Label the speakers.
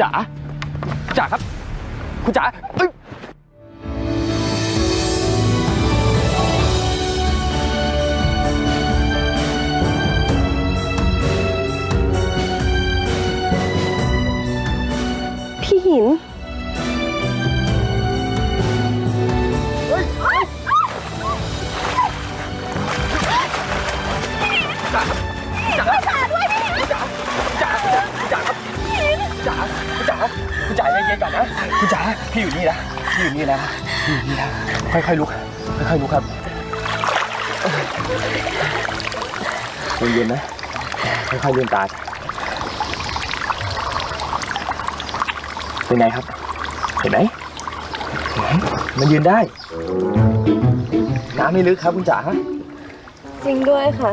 Speaker 1: จ๋าจ๋าครับ คุณจ๋าเอ้ย
Speaker 2: พี่หิน
Speaker 1: จ๋าจ๋าด้วยคุณจ๋าจ๋าจ๋าครับจ๋า คุณจ๋าคุณจ๋าใจเย็นๆก่อนนะคุณจ๋าพี่อยู่นี่นะพี่อยู่นี่นะพี่อยู่นี่นะค่อยๆลุกค่อยๆลุกครับเย็นๆนะค่อยๆลืมตาเป็นไงครับ เห็นไหมเห็นไหมมันยืนได้ น้ำไม่ลึกครับคุณจ๋า
Speaker 2: จริงด้วยค่ะ